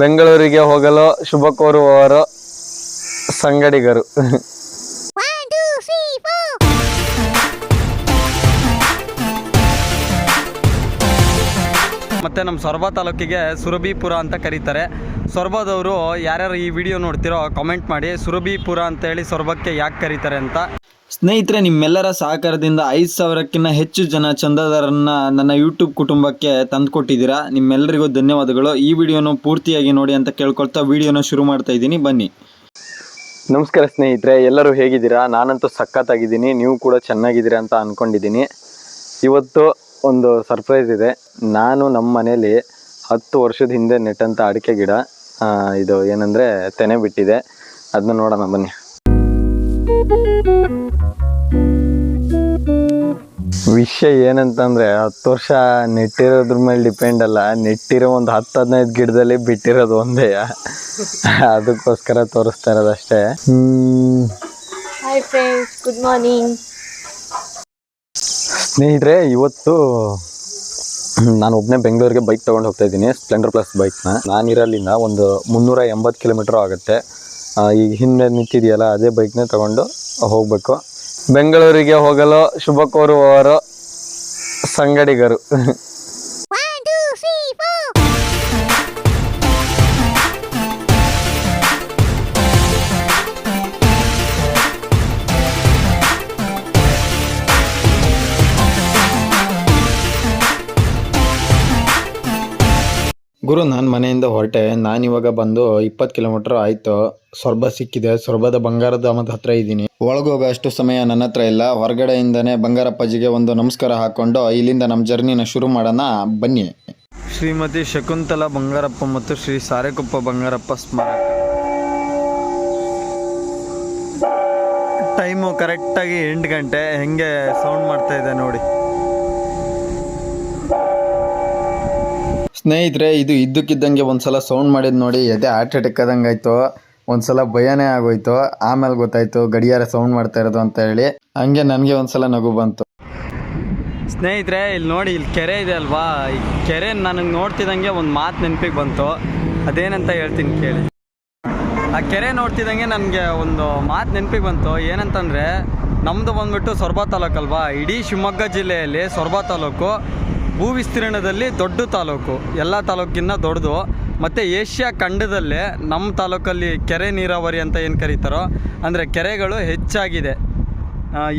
ಬೆಂಗಳೂರಿಗೆ ಹೋಗಲು ಶುಭ ಕೋರುವವರು ಸಂಗಡಿಗರು. ಮತ್ತು ನಮ್ಮ ಸೊರಬ ತಾಲೂಕಿಗೆ ಸುರಭಿಪುರ ಅಂತ ಕರೀತಾರೆ ಸೊರಬದವರು ಯಾರ್ಯಾರು ಈ ವಿಡಿಯೋ ನೋಡ್ತಿರೋ ಕಾಮೆಂಟ್ ಮಾಡಿ ಸುರಭಿಪುರ ಅಂತೇಳಿ ಸೊರಬಕ್ಕೆ ಯಾಕೆ ಕರೀತಾರೆ ಅಂತ ಸ್ನೇಹಿತರೆ, ನಿಮ್ಮೆಲ್ಲರ ಸಹಕಾರದಿಂದ ಐದು ಸಾವಿರಕ್ಕಿಂತ ಹೆಚ್ಚು ಜನ ಚಂದಾದಾರರನ್ನ ನನ್ನ ಯೂಟ್ಯೂಬ್ ಕುಟುಂಬಕ್ಕೆ ತಂದುಕೊಟ್ಟಿದ್ದೀರಾ? ನಿಮ್ಮೆಲ್ಲರಿಗೂ ಧನ್ಯವಾದಗಳು. ಈ ವಿಡಿಯೋನು ಪೂರ್ತಿಯಾಗಿ ನೋಡಿ ಅಂತ ಕೇಳ್ಕೊಳ್ತಾ ವಿಡಿಯೋನ ಶುರು ಮಾಡ್ತಾ ಇದ್ದೀನಿ. ಬನ್ನಿ. ನಮಸ್ಕಾರ ಸ್ನೇಹಿತರೆ, ಎಲ್ಲರೂ ಹೇಗಿದ್ದೀರಾ? ನಾನಂತೂ ಸಖತ್ತಾಗಿದ್ದೀನಿ. ನೀವು ಕೂಡ ಚೆನ್ನಾಗಿದ್ದೀರಾ ಅಂತ ಅಂದ್ಕೊಂಡಿದ್ದೀನಿ ಇವತ್ತು ಒಂದು ಸರ್ಪ್ರೈಸ್ ಇದೆ. ನಾನು ನಮ್ಮ ಮನೇಲಿ ಹತ್ತು ವರ್ಷದ ಹಿಂದೆ ನೆಟ್ಟಂಥ ಅಡಿಕೆ ಗಿಡ ಇದು ಏನಂದರೆ ತೆನೆ ಬಿಟ್ಟಿದೆ. ಅದನ್ನ ನೋಡೋಣ, ಬನ್ನಿ. ವಿಷಯ ಏನಂತಂದ್ರೆ ಹತ್ತು ವರ್ಷ ನೆಟ್ಟಿರೋದ್ರ ಮೇಲೆ ಡಿಪೆಂಡ್ ಅಲ್ಲ. ನೆಟ್ಟಿರೋ ಒಂದು ಹತ್ತು ಹದಿನೈದು ಗಿಡದಲ್ಲಿ ಬಿಟ್ಟಿರೋದು ಒಂದೇ. ಅದಕ್ಕೋಸ್ಕರ ತೋರಿಸ್ತಾ ಇರೋದು ಅಷ್ಟೇ. Good morning. ಸ್ನೇಹಿತರೆ ಇವತ್ತು ನಾನು ಒಬ್ಬನೇ ಬೆಂಗಳೂರಿಗೆ ಬೈಕ್ ತೊಗೊಂಡು ಹೋಗ್ತಾ ಇದ್ದೀನಿ ಸ್ಪ್ಲೆಂಡರ್ ಪ್ಲಸ್ ಬೈಕ್ನ ನಾನಿರಲ್ಲಿಂದ ಒಂದು ಮುನ್ನೂರ ಎಂಬತ್ತು ಕಿಲೋಮೀಟ್ರ್ ಆಗುತ್ತೆ. ಈಗ ಹಿಂದೆ ನಿಂತಿದೆಯಲ್ಲ ಅದೇ ಬೈಕ್ನೇ ತಗೊಂಡು ಹೋಗಬೇಕು. ಬೆಂಗಳೂರಿಗೆ ಹೋಗಲು ಶುಭ ಕೋರುವವರು ಸಂಗಡಿಗರು. ಗುರು, ನಾನು ಮನೆಯಿಂದ ಹೊರಟೆ. ನಾನು ಇವಾಗ ಬಂದು ಇಪ್ಪತ್ತು ಕಿಲೋಮೀಟರ್ ಆಯಿತು. ಸೊರ್ಬ ಸಿಕ್ಕಿದೆ. ಸೊರ್ಬದ ಬಂಗಾರಧಾಮದ ಹತ್ರ ಇದ್ದೀನಿ. ಒಳಗೋಗೋ ಅಷ್ಟು ಸಮಯ ನನ್ನ ಹತ್ರ ಇಲ್ಲ. ಹೊರಗಡೆಯಿಂದನೇ ಬಂಗಾರಪ್ಪಜಿಗೆ ಒಂದು ನಮಸ್ಕಾರ ಹಾಕ್ಕೊಂಡು ಇಲ್ಲಿಂದ ನಮ್ಮ ಜರ್ನಿನ ಶುರು ಮಾಡೋಣ. ಬನ್ನಿ. ಶ್ರೀಮತಿ ಶಕುಂತಲಾ ಬಂಗಾರಪ್ಪ ಮತ್ತು ಶ್ರೀ ಸಾರೆಕೊಪ್ಪ ಬಂಗಾರಪ್ಪ ಸ್ಮಾರಕ. ಟೈಮು ಕರೆಕ್ಟಾಗಿ ಎಂಟು ಗಂಟೆ. ಹೆಂಗೆ ಸೌಂಡ್ ಮಾಡ್ತಾ ಇದೆ ನೋಡಿ. ಸ್ನೇಹಿತರೆ, ಇದು ಇದ್ದಕ್ಕಿದ್ದಂಗೆ ಒಂದ್ಸಲ ಸೌಂಡ್ ಮಾಡಿದ್ ನೋಡಿ, ಎದೆ ಹಾರ್ಟ್ ಅಟ್ಯಾಕ್ ಆದಂಗೆ ಆಯ್ತು ಒಂದ್ಸಲ ಭಯನೇ ಆಗೋಯ್ತು. ಆಮೇಲೆ ಗೊತ್ತಾಯ್ತು, ಗಡಿಯಾರ ಸೌಂಡ್ ಮಾಡ್ತಾ ಇರೋದು ಅಂತ ಹೇಳಿ. ಹಂಗೆ ನನಗೆ ಒಂದ್ಸಲ ನಗು ಬಂತು. ಸ್ನೇಹಿತರೆ ಇಲ್ಲಿ ನೋಡಿ ಇಲ್ಲಿ ಕೆರೆ ಇದೆ ಅಲ್ವಾ? ಈ ಕೆರೆ ನನಗೆ ನೋಡ್ತಿದ್ದಂಗೆ ಒಂದು ಮಾತು ನೆನಪಿಗೆ ಬಂತು. ಅದೇನಂತ ಹೇಳ್ತೀನಿ ಕೇಳಿ. ಆ ಕೆರೆ ನೋಡ್ತಿದ್ದಂಗೆ ನನಗೆ ಒಂದು ಮಾತು ನೆನಪಿಗೆ ಬಂತು. ಏನಂತಂದರೆ ನಮ್ಮದು ಬಂದ್ಬಿಟ್ಟು ಸೊರಬ ತಾಲೂಕು ಅಲ್ವಾ ಇಡೀ ಶಿವಮೊಗ್ಗ ಜಿಲ್ಲೆಯಲ್ಲಿ ಸೊರಬ ತಾಲೂಕು. ಭೂ ವಿಸ್ತೀರ್ಣದಲ್ಲಿ ದೊಡ್ಡ ತಾಲೂಕು. ಎಲ್ಲ ತಾಲೂಕಿನ ದೊಡ್ಡದು. ಮತ್ತು ಏಷ್ಯಾ ಖಂಡದಲ್ಲೇ ನಮ್ಮ ತಾಲೂಕಲ್ಲಿ ಕೆರೆ ನೀರಾವರಿ ಅಂತ ಏನು ಕರೀತಾರೋ, ಅಂದರೆ ಕೆರೆಗಳು ಹೆಚ್ಚಾಗಿದೆ.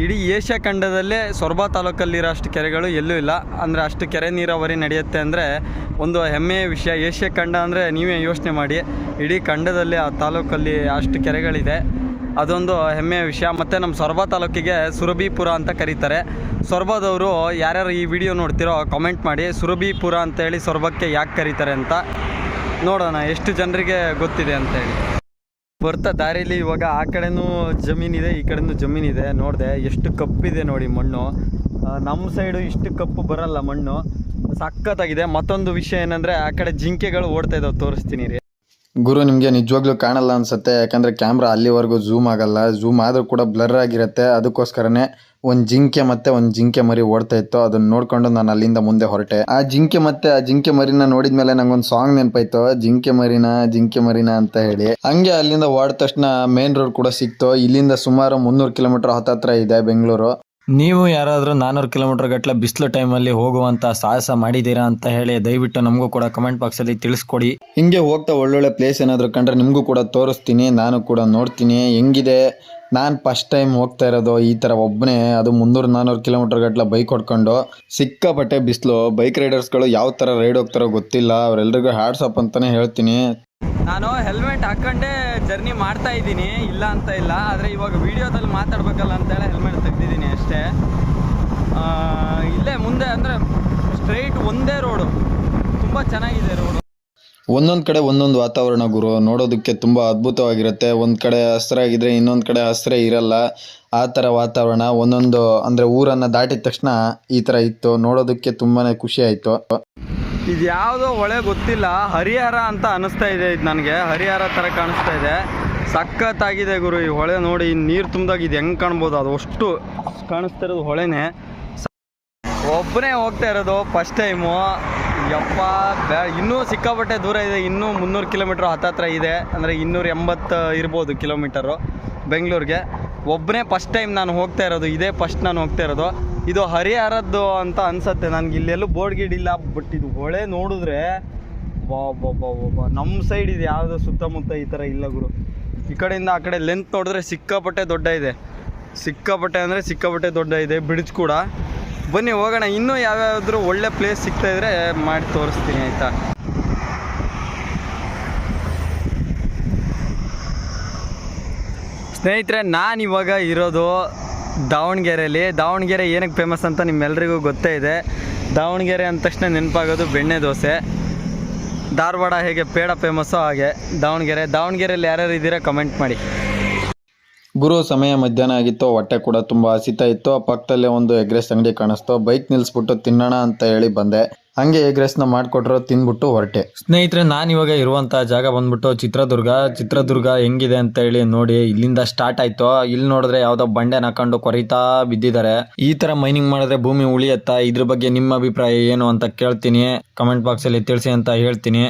ಇಡೀ ಏಷ್ಯಾ ಖಂಡದಲ್ಲೇ ಸೊರಬ ತಾಲೂಕಲ್ಲಿರೋ ಅಷ್ಟು ಕೆರೆಗಳು ಎಲ್ಲೂ ಇಲ್ಲ. ಅಂದರೆ ಅಷ್ಟು ಕೆರೆ ನೀರಾವರಿ ನಡೆಯುತ್ತೆ ಅಂದರೆ ಒಂದು ಹೆಮ್ಮೆಯ ವಿಷಯ. ಏಷ್ಯಾ ಖಂಡ ಅಂದರೆ ನೀವೇ ಯೋಚನೆ ಮಾಡಿ, ಇಡೀ ಖಂಡದಲ್ಲಿ ಆ ತಾಲೂಕಲ್ಲಿ ಅಷ್ಟು ಕೆರೆಗಳಿದೆ. ಅದೊಂದು ಹೆಮ್ಮೆಯ ವಿಷಯ. ಮತ್ತು ನಮ್ಮ ಸೊರಬ ತಾಲೂಕಿಗೆ ಸುರಭಿಪುರ ಅಂತ ಕರೀತಾರೆ. ಸೊರಬದವರು ಯಾರ್ಯಾರು ಈ ವಿಡಿಯೋ ನೋಡ್ತಿರೋ ಕಾಮೆಂಟ್ ಮಾಡಿ ಸುರಭಿಪುರ ಅಂತೇಳಿ ಸೊರಬಕ್ಕೆ ಯಾಕೆ ಕರೀತಾರೆ ಅಂತ ನೋಡೋಣ, ಎಷ್ಟು ಜನರಿಗೆ ಗೊತ್ತಿದೆ ಅಂತೇಳಿ. ಬರ್ತಾ ದಾರಿಲಿ ಇವಾಗ ಆ ಕಡೆನೂ ಜಮೀನಿದೆ, ಈ ಕಡೆನೂ ಜಮೀನಿದೆ, ನೋಡಿದೆ ಎಷ್ಟು ಕಪ್ಪಿದೆ ನೋಡಿ ಮಣ್ಣು. ನಮ್ಮ ಸೈಡು ಇಷ್ಟು ಕಪ್ಪು ಬರಲ್ಲ ಮಣ್ಣು. ಸಖತ್ತಾಗಿದೆ. ಮತ್ತೊಂದು ವಿಷಯ ಏನಂದರೆ ಆ ಕಡೆ ಜಿಂಕೆಗಳು ಓಡ್ತಾ ಇದ್ದಾವೆ ತೋರಿಸ್ತೀನಿ ರೀ. ಗುರು, ನಿಮಗೆ ನಿಜವಾಗ್ಲೂ ಕಾಣಲ್ಲ ಅನ್ಸುತ್ತೆ, ಯಾಕಂದ್ರೆ ಕ್ಯಾಮ್ರಾ ಅಲ್ಲಿವರೆಗೂ ಝೂಮ್ ಆಗಲ್ಲ. ಝೂಮ್ ಆದ್ರೂ ಕೂಡ ಬ್ಲರ್ ಆಗಿರುತ್ತೆ. ಅದಕ್ಕೋಸ್ಕರನೇ ಒಂದು ಜಿಂಕೆ ಮತ್ತೆ ಒಂದ್ ಜಿಂಕೆ ಮರಿ ಓಡ್ತಾ ಇತ್ತು. ಅದನ್ನ ನೋಡ್ಕೊಂಡು ನಾನು ಅಲ್ಲಿಂದ ಮುಂದೆ ಹೊರಟೆ. ಆ ಜಿಂಕೆ ಮತ್ತೆ ಆ ಜಿಂಕೆ ಮರಿನ ನೋಡಿದ್ಮೇಲೆ ನಂಗೊಂದು ಸಾಂಗ್ ನೆನಪಾಯ್ತು. ಜಿಂಕೆ ಮರಿನ ಜಿಂಕೆ ಮರಿನ ಅಂತ ಹೇಳಿ. ಹಂಗೆ ಅಲ್ಲಿಂದ ಹೊರಟ ತಕ್ಷಣ ಮೇನ್ ರೋಡ್ ಕೂಡ ಸಿಕ್ತು. ಇಲ್ಲಿಂದ ಸುಮಾರು ಮುನ್ನೂರು ಕಿಲೋಮೀಟರ್ ಹತ್ತತ್ರ ಇದೆ ಬೆಂಗಳೂರು. ನೀವು ಯಾರಾದರೂ ನಾನ್ನೂರು ಕಿಲೋಮೀಟರ್ ಗಟ್ಟಲೆ ಬಿಸಿಲು ಟೈಮಲ್ಲಿ ಹೋಗುವಂಥ ಸಾಹಸ ಮಾಡಿದ್ದೀರಾ ಅಂತ ಹೇಳಿ ದಯವಿಟ್ಟು ನಮಗೂ ಕೂಡ ಕಮೆಂಟ್ ಬಾಕ್ಸಲ್ಲಿ ತಿಳಿಸ್ಕೊಡಿ. ಹಿಂಗೆ ಹೋಗ್ತಾ ಒಳ್ಳೊಳ್ಳೆ ಪ್ಲೇಸ್ ಏನಾದರೂ ಕಂಡ್ರೆ ನಿಮಗೂ ಕೂಡ ತೋರಿಸ್ತೀನಿ, ನಾನು ಕೂಡ ನೋಡ್ತೀನಿ. ಹೆಂಗಿದೆ? ನಾನು ಫಸ್ಟ್ ಟೈಮ್ ಹೋಗ್ತಾ ಇರೋದು, ಈ ಥರ ಒಬ್ಬನೇ ಅದು ಮುನ್ನೂರು ನಾನ್ನೂರು ಕಿಲೋಮೀಟರ್ ಗಟ್ಟಲೆ ಬೈಕ್ ಹೊಡ್ಕೊಂಡು ಸಿಕ್ಕಾಪಟ್ಟೆ ಬಿಸಿಲು. ಬೈಕ್ ರೈಡರ್ಸ್ಗಳು ಯಾವ ಥರ ರೈಡ್ ಹೋಗ್ತಾರೋ ಗೊತ್ತಿಲ್ಲ. ಅವರೆಲ್ಲರಿಗೂ ಹ್ಯಾಟ್ಸಪ್ ಅಂತಲೇ ಹೇಳ್ತೀನಿ. ನಾನು ಹೆಲ್ಮೆಟ್ ಹಾಕೊಂಡೇ ಜರ್ನಿ ಮಾಡ್ತಾ ಇದ್ದೀನಿ. ಇಲ್ಲ ಅಂತ ಇಲ್ಲ. ಆದರೆ ಇವಾಗ ವಿಡಿಯೋದಲ್ಲಿ ಮಾತಾಡ್ಬೇಕಲ್ಲ ಅಂತೇಳಿ ಹೆಲ್ಮೆಟ್ ತೆಗ್ದಿದ್ದೀನಿ ಅಷ್ಟೇ. ಇಲ್ಲೇ ಮುಂದೆ ಅಂದರೆ ಸ್ಟ್ರೈಟ್ ಒಂದೇ ರೋಡು ತುಂಬ ಚೆನ್ನಾಗಿದೆ ರೋಡು ಒಂದೊಂದು ಕಡೆ ಒಂದೊಂದು ವಾತಾವರಣ ಗುರು. ನೋಡೋದಕ್ಕೆ ತುಂಬ ಅದ್ಭುತವಾಗಿರುತ್ತೆ. ಒಂದು ಕಡೆ ಹಸ್ರಾಗಿದ್ರೆ ಇನ್ನೊಂದು ಕಡೆ ಹಸ್ರೇ ಇರಲ್ಲ. ಆ ಥರ ವಾತಾವರಣ. ಒಂದೊಂದು ಅಂದರೆ ಊರನ್ನು ದಾಟಿದ ತಕ್ಷಣ ಈ ಥರ ಇತ್ತು. ನೋಡೋದಕ್ಕೆ ತುಂಬಾ ಖುಷಿ ಆಯಿತು. ಇದು ಯಾವುದೋ ಹೊಳೆ ಗೊತ್ತಿಲ್ಲ. ಹರಿಹರ ಅಂತ ಅನಿಸ್ತಾ ಇದೆ ಇದು ನನಗೆ. ಹರಿಹರ ಥರ ಕಾಣಿಸ್ತಾ ಇದೆ. ಸಖತ್ತಾಗಿದೆ ಗುರು ಈ ಹೊಳೆ ನೋಡಿ. ನೀರು ತುಂಬಿದಾಗ ಇದು ಹೆಂಗೆ ಕಾಣ್ಬೋದು? ಅದು ಅಷ್ಟು ಕಾಣಿಸ್ತಾ ಇರೋದು ಹೊಳೆನೇ. ಒಬ್ಬನೇ ಹೋಗ್ತಾ ಇರೋದು ಫಸ್ಟ್ ಟೈಮು ಯಪ್ಪ, ಬ್ಯಾ, ಇನ್ನೂ ಸಿಕ್ಕಾಪಟ್ಟೆ ದೂರ ಇದೆ. ಇನ್ನೂ ಮುನ್ನೂರು ಕಿಲೋಮೀಟ್ರ್ ಹತ್ತತ್ರ ಇದೆ. ಅಂದರೆ ಇನ್ನೂರ ಎಂಬತ್ತು ಇರ್ಬೋದು ಕಿಲೋಮೀಟರು ಬೆಂಗಳೂರಿಗೆ. ಒಬ್ಬನೇ ಫಸ್ಟ್ ಟೈಮ್ ನಾನು ಹೋಗ್ತಾ ಇರೋದು. ಇದೇ ಫಸ್ಟ್ ನಾನು ಹೋಗ್ತಾ ಇರೋದು. ಇದು ಹರಿಹರದ್ದು ಅಂತ ಅನ್ಸತ್ತೆ. ನನ್ಗೆ ಇಲ್ಲೆಲ್ಲೂ ಬೋರ್ಡ್ ಗೀಡ್ ಇಲ್ಲ, ಬಟ್ ಇದು ಹೊಳೆ ನೋಡಿದ್ರೆ ನಮ್ಮ ಸೈಡ್ ಇದು ಯಾವುದೋ ಸುತ್ತಮುತ್ತ ಈ ಥರ ಇಲ್ಲ ಗುರು. ಈ ಕಡೆಯಿಂದ ಆ ಕಡೆ ಲೆಂತ್ ನೋಡಿದ್ರೆ ಸಿಕ್ಕಾಪಟ್ಟೆ ದೊಡ್ಡ ಇದೆ. ಸಿಕ್ಕಾಪಟ್ಟೆ ಅಂದರೆ ಸಿಕ್ಕಾಪಟ್ಟೆ ದೊಡ್ಡ ಇದೆ ಬ್ರಿಡ್ಜ್ ಕೂಡ. ಬನ್ನಿ, ಹೋಗೋಣ. ಇನ್ನೂ ಯಾವ್ಯಾವ್ದಾದ್ರು ಒಳ್ಳೆ ಪ್ಲೇಸ್ ಸಿಗ್ತಾ ಇದ್ರೆ ಮಾಡಿ ತೋರಿಸ್ತೀನಿ, ಆಯಿತಾ? ಸ್ನೇಹಿತರೆ, ನಾನು ಇವಾಗ ಇರೋದು ದಾವಣಗೆರೆಯಲ್ಲಿ ದಾವಣಗೆರೆ ಏನಕ್ಕೆ ಫೇಮಸ್ ಅಂತ ನಿಮ್ಮೆಲ್ಲರಿಗೂ ಗೊತ್ತೇ ಇದೆ. ದಾವಣಗೆರೆ ಅಂದ ತಕ್ಷಣ ನೆನಪಾಗೋದು ಬೆಣ್ಣೆ ದೋಸೆ. ಧಾರವಾಡ ಹೇಗೆ ಪೇಡ ಫೇಮಸ್ಸೋ ಹಾಗೆ. ದಾವಣಗೆರೆ. ದಾವಣಗೆರೆಯಲ್ಲಿ ಯಾರ್ಯಾರು ಇದ್ದೀರಾ ಕಮೆಂಟ್ ಮಾಡಿ. ಗುರು ಸಮಯ ಮಧ್ಯಾಹ್ನ ಆಗಿತ್ತು, ಹೊಟ್ಟೆ ಕೂಡ ತುಂಬಾ ಹಸಿತಾ ಇತ್ತು, ಪಕ್ಕದಲ್ಲೇ ಒಂದು ಎಗ್ರೆಸ್ ಅಂಗಡಿ ಕಾಣಿಸ್ತು, ಬೈಕ್ ನಿಲ್ಸ್ಬಿಟ್ಟು ತಿನ್ನೋಣ ಅಂತ ಹೇಳಿ ಬಂದೆ. ಹಂಗೆ ಎಗ್ ರೈಸ್ನ ಮಾಡ್ಕೊಟ್ರು ತಿಂದ್ಬಿಟ್ಟು ಹೊರಟೆ. ಸ್ನೇಹಿತರೆ, ನಾನು ಇವಾಗ ಇರುವಂತ ಜಾಗ ಬಂದ್ಬಿಟ್ಟು ಚಿತ್ರದುರ್ಗ. ಚಿತ್ರದುರ್ಗ ಹೆಂಗಿದೆ ಅಂತ ಹೇಳಿ ನೋಡಿ, ಇಲ್ಲಿಂದ ಸ್ಟಾರ್ಟ್ ಆಯ್ತು, ಇಲ್ಲಿ ನೋಡಿದ್ರೆ ಯಾವುದೋ ಬಂಡೆ ಹಾಕೊಂಡು ಕೊರಿತಾ ಬಿದ್ದಿದ್ದಾರೆ. ಈ ತರ ಮೈನಿಂಗ್ ಮಾಡಿದ್ರೆ ಭೂಮಿ ಉಳಿಯತ್ತಾ, ಇದ್ರ ಬಗ್ಗೆ ನಿಮ್ಮ ಅಭಿಪ್ರಾಯ ಏನು ಅಂತ ಕೇಳ್ತೀನಿ. ಕಮೆಂಟ್ ಬಾಕ್ಸ್ ಅಲ್ಲಿ ತಿಳಿಸಿ ಅಂತ ಹೇಳ್ತೀನಿ.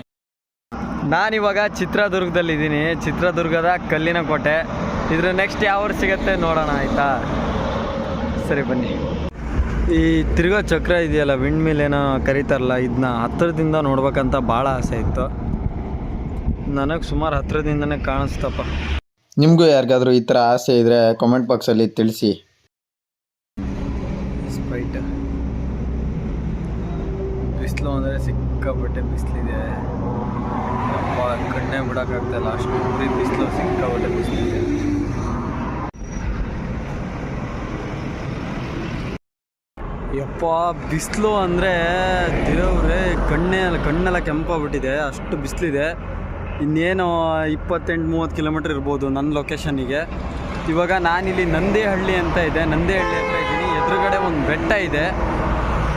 ನಾನಿವಾಗ ಚಿತ್ರದುರ್ಗದಲ್ಲಿದ್ದೀನಿ. ಚಿತ್ರದುರ್ಗದ ಕಲ್ಲಿನ ಕೋಟೆ. ಇದ್ರ ನೆಕ್ಸ್ಟ್ ಯಾವ ಊರು ಸಿಗತ್ತೆ ನೋಡೋಣ ಆಯಿತಾ? ಸರಿ ಬನ್ನಿ. ಈ ತಿರ್ಗೋ ಚಕ್ರ ಇದೆಯಲ್ಲ ವಿಂಡ್ ಮಿಲ್ ಏನೋ ಕರೀತಾರಲ್ಲ ಇದನ್ನ ಹತ್ತಿರದಿಂದ ನೋಡ್ಬೇಕಂತ ಭಾಳ ಆಸೆ ಇತ್ತು. ನನಗೆ ಸುಮಾರು ಹತ್ತಿರದಿಂದನೇ ಕಾಣಿಸ್ತಪ್ಪ. ನಿಮಗೂ ಯಾರಿಗಾದ್ರೂ ಈ ತರ ಆಸೆ ಇದ್ರೆ ಕಾಮೆಂಟ್ ಬಾಕ್ಸ್ ಅಲ್ಲಿ ತಿಳಿಸಿ. ಸ್ಪ್ರೈಟ್ ಬಿಸಿಲು ಅಂದರೆ ಸಿಕ್ಕಾಪಟ್ಟೆ ಬಿಸಿಲಿದೆ. ಕಣ್ಣೇ ಬಿಡೋಕ್ಕಾಗ್ತಾಯಿಲ್ಲ ಅಷ್ಟು ಬಿಸಿಲು ಸಿಕ್ಕಾಪಟ್ಟೆ ಬಿಸಿಲಿದೆ. ಯಪ್ಪ, ಬಿಸಿಲು ಅಂದರೆ ದೇವ್ರೆ ಕಣ್ಣೇ ಕಣ್ಣೆಲ್ಲ ಕೆಂಪಾಗ್ಬಿಟ್ಟಿದೆ. ಅಷ್ಟು ಬಿಸಿಲಿದೆ. ಇನ್ನೇನು ಇಪ್ಪತ್ತೆಂಟು ಮೂವತ್ತು ಕಿಲೋಮೀಟ್ರ್ ಇರ್ಬೋದು ನನ್ನ ಲೊಕೇಶನಿಗೆ ಇವಾಗ ನಾನಿಲ್ಲಿ ನಂದೇಹಳ್ಳಿ ಅಂತ ಇದೆ. ನಂದೇಹಳ್ಳಿ ಅಂತ ಇದ್ದೀನಿ. ಎದುರುಗಡೆ ಒಂದು ಬೆಟ್ಟ ಇದೆ.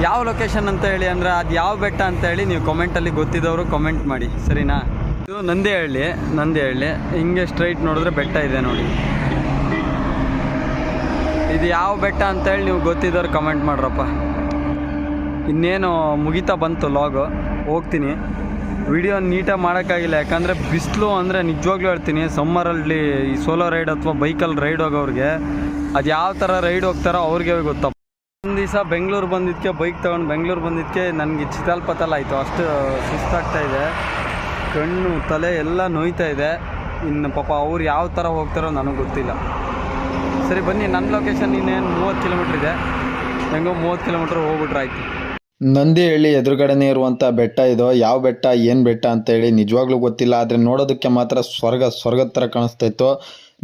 ಯಾವ ಲೊಕೇಶನ್ ಅಂತ ಹೇಳಿ ಅಂದರೆ ಅದು ಯಾವ ಬೆಟ್ಟ ಅಂತ ಹೇಳಿ ನೀವು ಕಮೆಂಟಲ್ಲಿ ಗೊತ್ತಿದ್ದವರು ಕಮೆಂಟ್ ಮಾಡಿ. ಸರಿನಾ? ಇದು ನಂದೇಹಳ್ಳಿ ನಂದೇಹಳ್ಳಿ. ಹಿಂಗೆ ಸ್ಟ್ರೈಟ್ ನೋಡಿದ್ರೆ ಬೆಟ್ಟ ಇದೆ ನೋಡಿ. ಇದು ಯಾವ ಬೆಟ್ಟ ಅಂತೇಳಿ ನೀವು ಗೊತ್ತಿದ್ದವ್ರು ಕಮೆಂಟ್ ಮಾಡ್ರಪ್ಪ. ಇನ್ನೇನು ಮುಗಿತಾ ಬಂತು ಲಾಗು ಹೋಗ್ತೀನಿ. ವಿಡಿಯೋ ನೀಟಾಗಿ ಮಾಡೋಕ್ಕಾಗಿಲ್ಲ, ಯಾಕಂದರೆ ಬಿಸಿಲು ಅಂದರೆ ನಿಜವಾಗ್ಲೂ ಹೇಳ್ತೀನಿ ಸಮ್ಮರಲ್ಲಿ ಈ ಸೋಲೋ ರೈಡ್ ಅಥವಾ ಬೈಕಲ್ಲಿ ರೈಡ್ ಹೋಗೋರಿಗೆ ಅದು ಯಾವ ಥರ ರೈಡ್ ಹೋಗ್ತಾರೋ ಅವ್ರಿಗೆ ಗೊತ್ತಪ್ಪ ಒಂದು ದಿವಸ ಬೆಂಗಳೂರು ಬಂದಿದ್ದಕ್ಕೆ ಬೈಕ್ ತೊಗೊಂಡು ಬೆಂಗಳೂರು ಬಂದಿದ್ದಕ್ಕೆ ನನಗೆ ಚಿತಾಲ್ಪತಲ್ ಆಯಿತು, ಅಷ್ಟು ಸುಸ್ತಾಗ್ತಾ ಇದೆ. ಕಣ್ಣು, ತಲೆ ಎಲ್ಲ ನೋಯ್ತಾ ಇದೆ. ಇನ್ನು ಪಾಪ ಅವ್ರು ಯಾವ ಥರ ಹೋಗ್ತಾರೋ ನನಗೆ ಗೊತ್ತಿಲ್ಲ. ಸರಿ, ಬನ್ನಿ ನನ್ನ ಲೊಕೇಶನ್ ಇನ್ನೇನು ಮೂವತ್ತು ಕಿಲೋಮೀಟ್ರ್ ಇದೆ. ಹೆಂಗೋ ಮೂವತ್ತು ಕಿಲೋಮೀಟ್ರ್ ಹೋಗ್ಬಿಟ್ರೆ ಆಯ್ತು. ನಂದಿಹಳ್ಳಿ ಎದುರುಗಡೆನೆ ಇರುವಂತ ಬೆಟ್ಟ ಇದು. ಯಾವ ಬೆಟ್ಟ, ಏನ್ ಬೆಟ್ಟ ಅಂತ ಹೇಳಿ ನಿಜವಾಗ್ಲೂ ಗೊತ್ತಿಲ್ಲ. ಆದ್ರೆ ನೋಡೋದಕ್ಕೆ ಮಾತ್ರ ಸ್ವರ್ಗ, ಸ್ವರ್ಗದ ತರ ಕಾಣಿಸ್ತಾ ಇತ್ತು.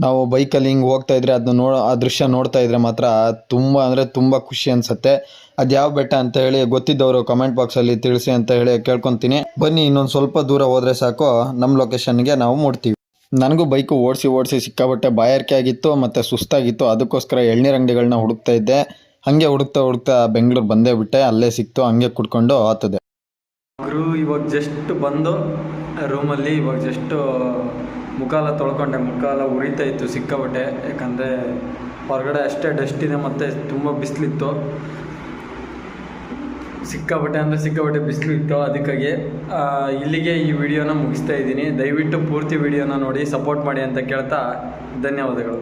ನಾವು ಬೈಕಲ್ಲಿ ಹಿಂಗೆ ಹೋಗ್ತಾ ಇದ್ರೆ ಅದನ್ನ ನೋಡ, ಆ ದೃಶ್ಯ ನೋಡ್ತಾ ಇದ್ರೆ ಮಾತ್ರ ತುಂಬಾ, ಅಂದ್ರೆ ತುಂಬಾ ಖುಷಿ ಅನ್ಸುತ್ತೆ. ಅದ್ ಯಾವ ಬೆಟ್ಟ ಅಂತ ಹೇಳಿ ಗೊತ್ತಿದ್ದವರು ಕಮೆಂಟ್ ಬಾಕ್ಸ್ ಅಲ್ಲಿ ತಿಳಿಸಿ ಅಂತ ಹೇಳಿ ಕೇಳ್ಕೊಂತೀನಿ. ಬನ್ನಿ, ಇನ್ನೊಂದು ಸ್ವಲ್ಪ ದೂರ ಹೋದ್ರೆ ಸಾಕು. ನಮ್ಮ ಲೊಕೇಶನ್ಗೆ ನಾವು ಮುಟ್ತೀವಿ ನನಗೂ ಬೈಕು ಓಡಿಸಿ ಓಡಿಸಿ ಸಿಕ್ಕಾಬಟ್ಟೆ ಬಾಯಾರಿಕೆ ಆಗಿತ್ತು, ಮತ್ತು ಸುಸ್ತಾಗಿತ್ತು. ಅದಕ್ಕೋಸ್ಕರ ಎಳ್ನೀರು ಅಂಗಡಿಗಳನ್ನ ಹುಡುಕ್ತಾ ಇದ್ದೆ. ಹಂಗೆ ಹುಡುಕ್ತಾ ಹುಡುಕ್ತಾ ಬೆಂಗಳೂರು ಬಂದೇ ಬಿಟ್ಟೆ. ಅಲ್ಲೇ ಸಿಕ್ತು, ಹಂಗೆ ಕುಡ್ಕೊಂಡು ಆತದೆ. ಗುರು, ಇವಾಗ ಜಸ್ಟ್ ಬಂದು ರೂಮಲ್ಲಿ ಇವಾಗ ಜಸ್ಟ್ ಮುಖಾಲ ತೊಳ್ಕೊಂಡೆ. ಮುಖಾಲ ಉರಿತಾ ಇತ್ತು ಸಿಕ್ಕಾಬಟ್ಟೆ ಯಾಕಂದರೆ ಹೊರಗಡೆ ಅಷ್ಟೇ ಡಸ್ಟ್ ಇದೆ, ಮತ್ತು ತುಂಬ ಬಿಸಿಲಿತ್ತು. ಸಿಕ್ಕಾಬಟ್ಟೆ ಅಂದರೆ ಸಿಕ್ಕಾಪಟ್ಟೆ ಬಿಸಿಲು ಇತ್ತು, ಅದಕ್ಕಾಗಿ ಇಲ್ಲಿಗೆ ಈ ವಿಡಿಯೋನ ಮುಗಿಸ್ತಾ ಇದ್ದೀನಿ. ದಯವಿಟ್ಟು ಪೂರ್ತಿ ವಿಡಿಯೋನ ನೋಡಿ, ಸಪೋರ್ಟ್ ಮಾಡಿ ಅಂತ ಕೇಳ್ತಾ ಧನ್ಯವಾದಗಳು.